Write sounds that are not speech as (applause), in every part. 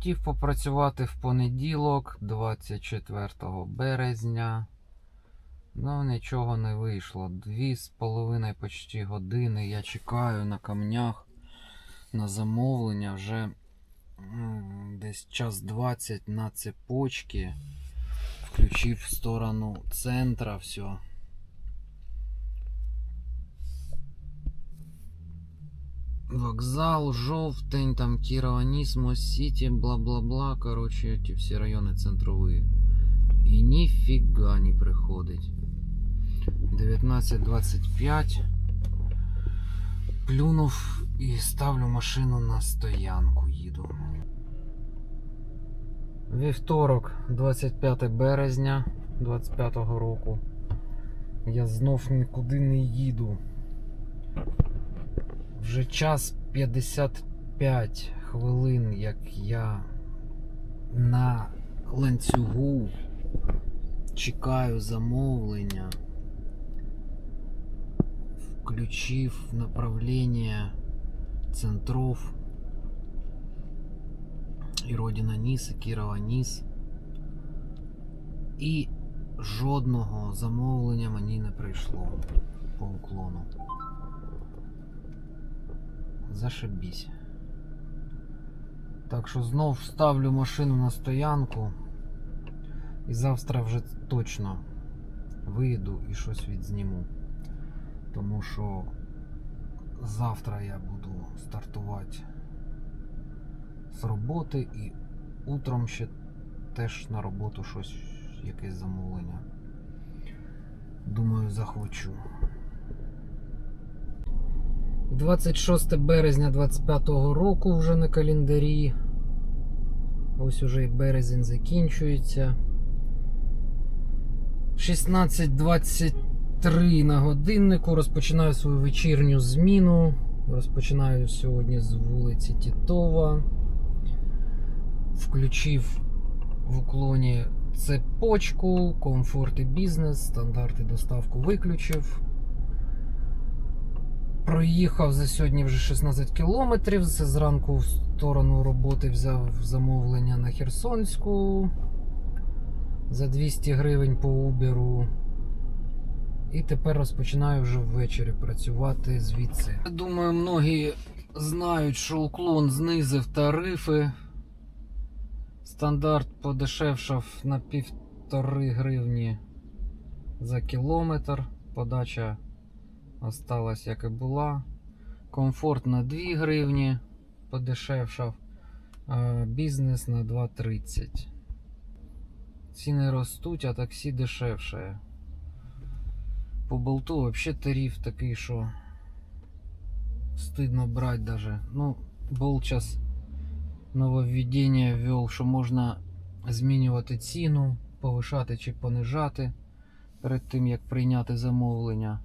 Хотів попрацювати в понеділок, 24 березня. Ну, нічого не вийшло. Дві з половиною почти години я чекаю на камнях на замовлення. Вже десь час 20 на цепочці. Включив в сторону центра все. Вокзал, жовтень, там Кірованіс, Мос-Сіті, бла-бла-бла. Короче, эти всі райони центрові. І ніфіга не приходить. 19.25. Плюнув і ставлю машину на стоянку, їду. Вівторок, 25 березня 25 року. Я знов нікуди не їду. Вже час 55 хвилин, як я на ланцюгу чекаю замовлення. Включив направление центров і Родина Ніс, і Кірова Ніс. І жодного замовлення мені не прийшло по уклону. Зашибісь. Так що знов ставлю машину на стоянку. І завтра вже точно виїду і щось відзніму. Тому що завтра я буду стартувати з роботи і утром ще теж на роботу щось, якесь замовлення. Думаю, захочу. 26 березня 25 року вже на календарі. Ось уже і березень закінчується. 16.23 на годиннику. Розпочинаю свою вечірню зміну. Розпочинаю сьогодні з вулиці Тітова. Включив в уклоні цепочку, комфорт і бізнес, стандарти доставку виключив. Проїхав за сьогодні вже 16 кілометрів. Це зранку в сторону роботи взяв замовлення на Херсонську за 200 гривень по Uber. І тепер розпочинаю вже ввечері працювати звідси. Я думаю, многі знають, що уклон знизив тарифи. Стандарт подешевшав на півтори гривні за кілометр. Подача осталась як і була. Комфорт на 2 гривні подешевшав, а бізнес на 2,30. Ціни ростуть, а таксі дешевше. По болту взагалі тариф такий, що стидно брати даже. Ну, болт зараз нововведення ввел, що можна змінювати ціну, повишати чи понижати перед тим, як прийняти замовлення.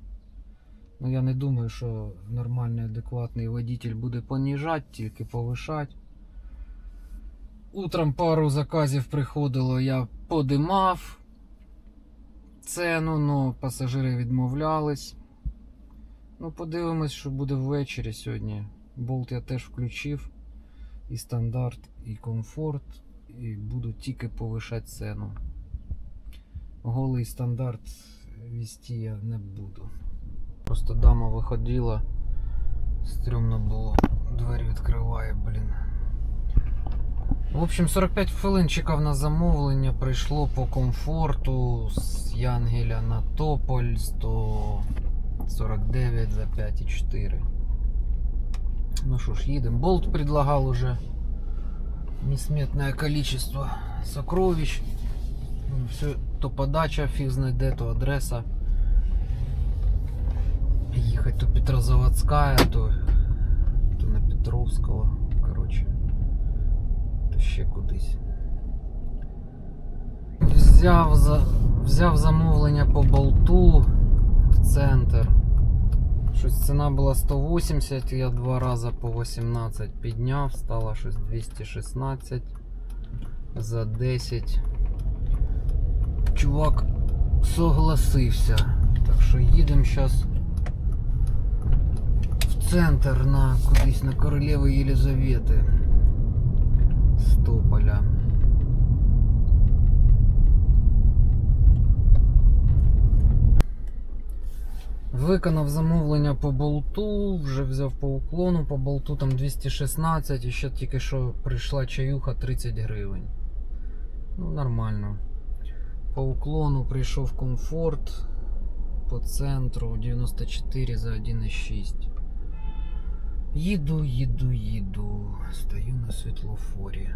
Ну, я не думаю, що нормальний, адекватний водитель буде понижати, тільки повишати. Утром пару заказів приходило, я подимав ціну, але пасажири відмовлялись. Ну, подивимось, що буде ввечері сьогодні. Болт я теж включив. І стандарт, і комфорт. І буду тільки повишати ціну. Голий стандарт вести я не буду. Просто дама виходила. Стрьомно було. Двері відкриває, блін. В общем, 45 хвилин чекав на замовлення, прийшло по комфорту з Янгеля на Тополь 149 за 5,4. Ну что ж, едем. Болт предлагал уже несметное количество сокровищ. Ну, Все, то подача, фиг знает де, то адреса. Ехать то Петрозаводская, то, то на Петровского. Короче, то ще кудись. Взяв, за, взяв замовлення по болту в центр. Щось ціна була 180, я два рази по 18 підняв, стало щось 216 за 10. Чувак согласився. Так що їдемо зараз центр на кудись на королеви Єлизавети. Севастополя. Виконав замовлення по болту, вже взяв по уклону, по болту там 216 і ще тільки що прийшла чаюха 30 гривень. Ну, нормально. По уклону прийшов комфорт по центру 94 за 1,6. Їду, їду, їду. Стою на світлофорі.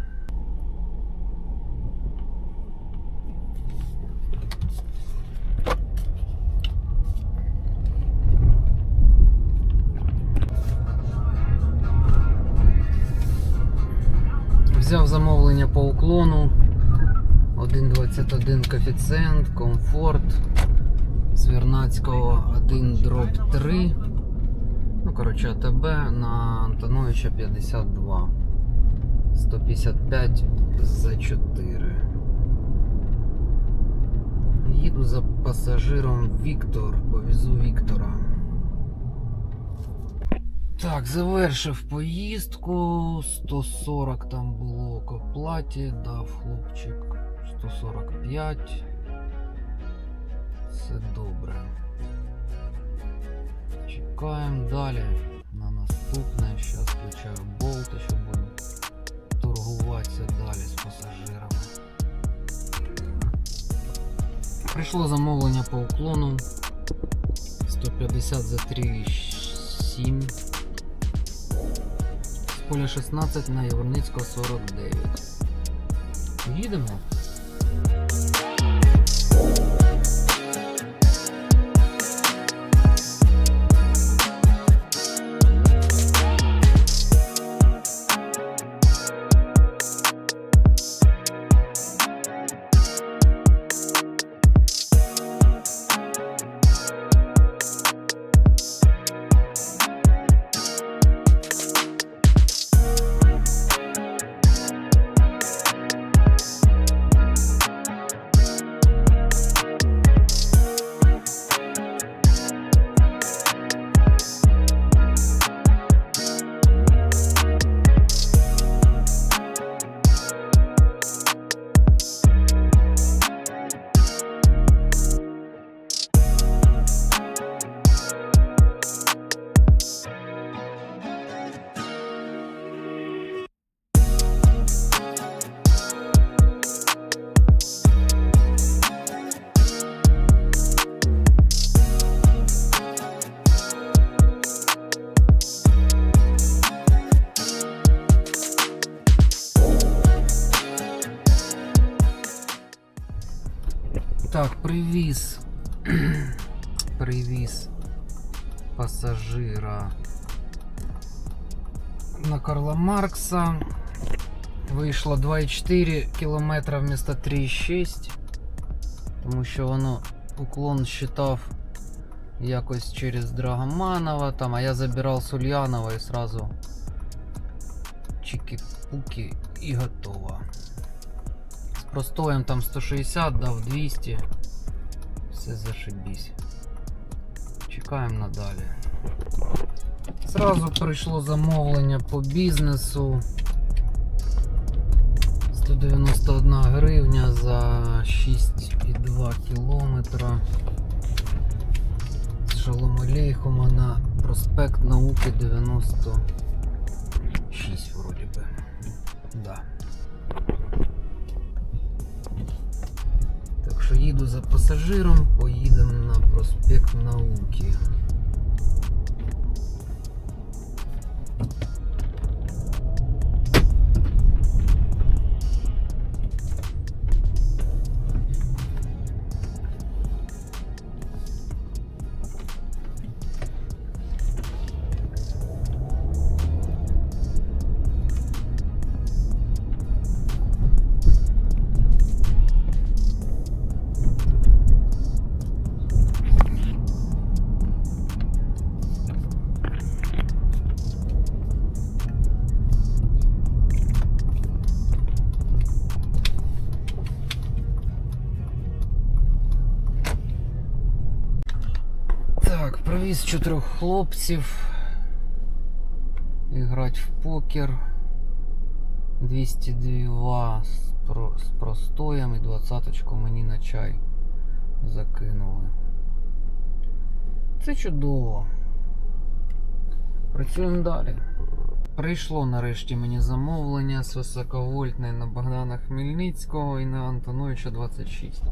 Взяв замовлення по уклону. 1,21 коефіцієнт, комфорт. Звірнацького 1 дроп 3. Ну, коротше, АТБ на Антоновича 52. 155 за 4. Їду за пасажиром Віктор, повезу Віктора. Так, завершив поїздку. 140 там було к оплаті, дав хлопчик 145. Все добре. Чекаємо далі на наступне. Зараз включаю болт, щоб торгуватися далі з пасажирами. Прийшло замовлення по уклону 150 за 3,7 з поля 16 на Яворницького 49. Їдемо. Так, привіз. (clears throat) привіз пасажира на Карла Маркса. Вийшло 2,4 км вместо 3,6. Тому що воно уклон считав якось через Драгоманова, там, а я забирав з Ульянова і сразу чики-пуки і готово. Простоєм там 160, дав 200. Все зашибісь. Чекаємо надалі. Зразу прийшло замовлення по бізнесу. 191 гривня за 6,2 кілометра. З Шоломолейхома на проспект науки 96 вроді би. Да. Що їду за пасажиром, поїдемо на проспект науки. Привіз чотирьох хлопців. Іграти в покер. 202 з, про, з простоєм і двадцяточку мені на чай закинули. Це чудово. Працюємо далі. Прийшло нарешті мені замовлення з високовольтної на Богдана Хмельницького і на Антоновича 26.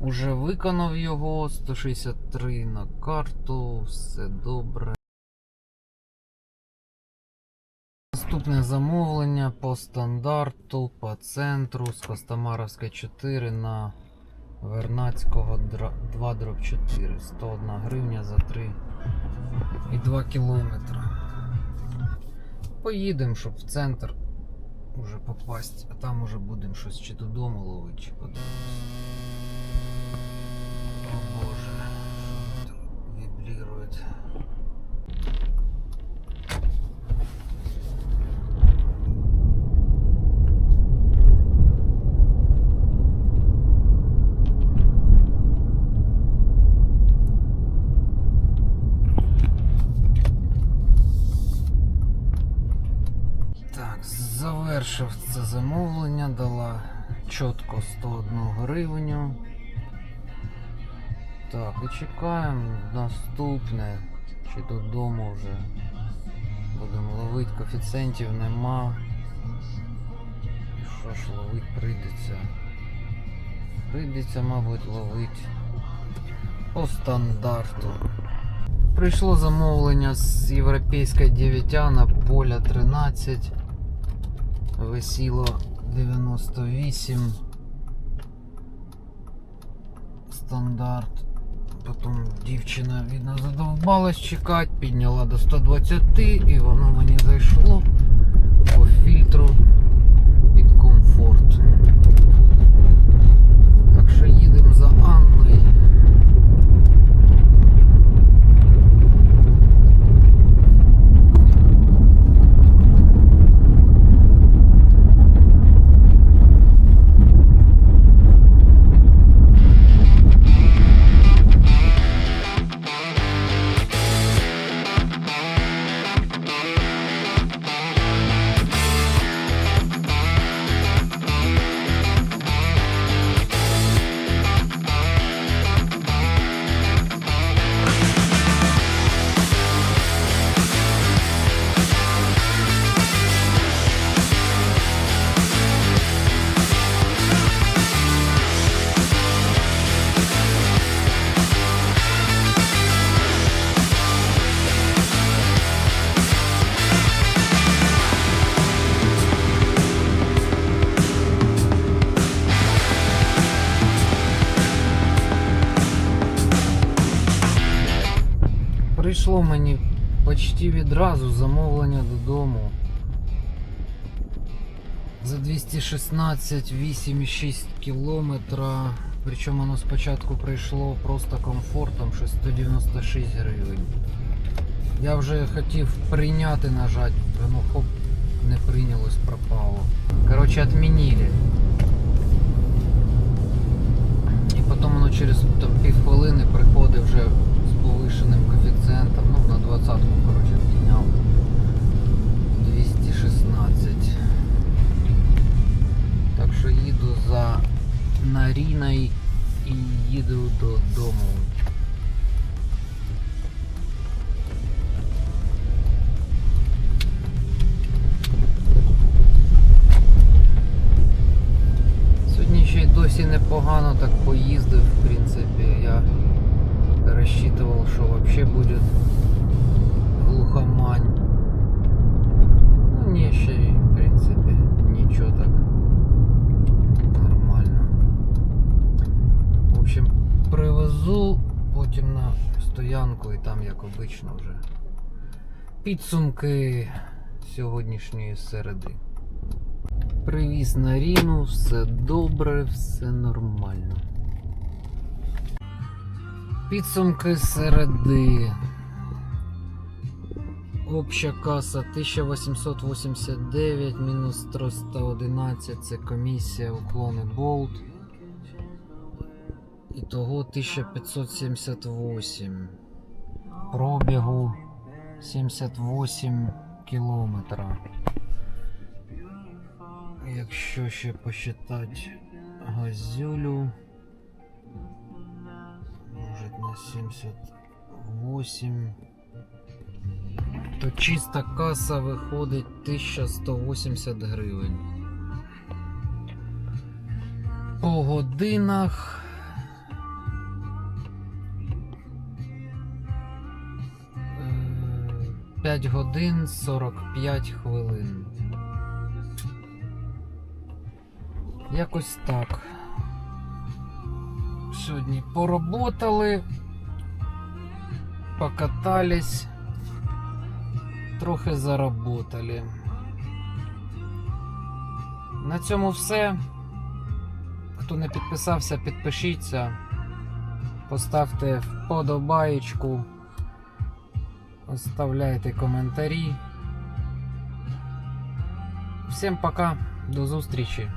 Уже виконав його 163 на карту, все добре. Наступне замовлення по стандарту, по центру з Костомаровська 4 на Вернацького 2 дроб 4. 101 гривня за 3 і 2 кілометри. Поїдемо, щоб в центр уже попасть, а там уже будемо щось чи додому ловити, чи подивимось. О боже, що тут вибрирует. Так, завершив це замовлення, дала чітко 101 гривню. Так, і чекаємо наступне. Чи додому вже. Будемо ловити, коефіцієнтів нема. Що ж ловити прийдеться? Прийдеться, мабуть, ловити по стандарту. Прийшло замовлення з європейської 9 на поля 13. Висіло 98. Стандарт. Потім дівчина, видно, задовбалась чекати, підняла до 120 і воно мені зайшло по фільтру Прийшло мені почти відразу замовлення додому. За 216 8,6 кілометра. Причому воно спочатку прийшло просто комфортом, що 196 гривень. Я вже хотів прийняти нажати, воно хоп, не прийнялось, пропало. Коротше, відмінили. І потім воно через півхвилини приходить вже з повишеним коефіцієнтом. Ну, на 20 коротше, підняв. 216. Так що їду за Наріною і їду додому. Сьогодні ще й досі непогано так поїздив, в принципі. Я що вообще буде глухомань. Ну ні, ще й, в принципі, нічого так нормально. В общем, привезу потім на стоянку і там, як обично, вже підсумки сьогоднішньої середи. Привіз на Ріну, все добре, все нормально. Підсумки середи. Обща каса 1889 мінус 311 це комісія уклони болт. Ітого 1578. Пробігу 78 кілометра. Якщо ще посчитати газюлю, на 78, то чиста каса виходить 1180 гривень. По годинах. е, 5 годин 45 хвилин. Якось так. Сьогодні поработали, покатались, трохи заработали. На цьому все. Хто не підписався, підпишіться, поставте вподобаєчку, оставляйте коментарі. Всім пока, до зустрічі!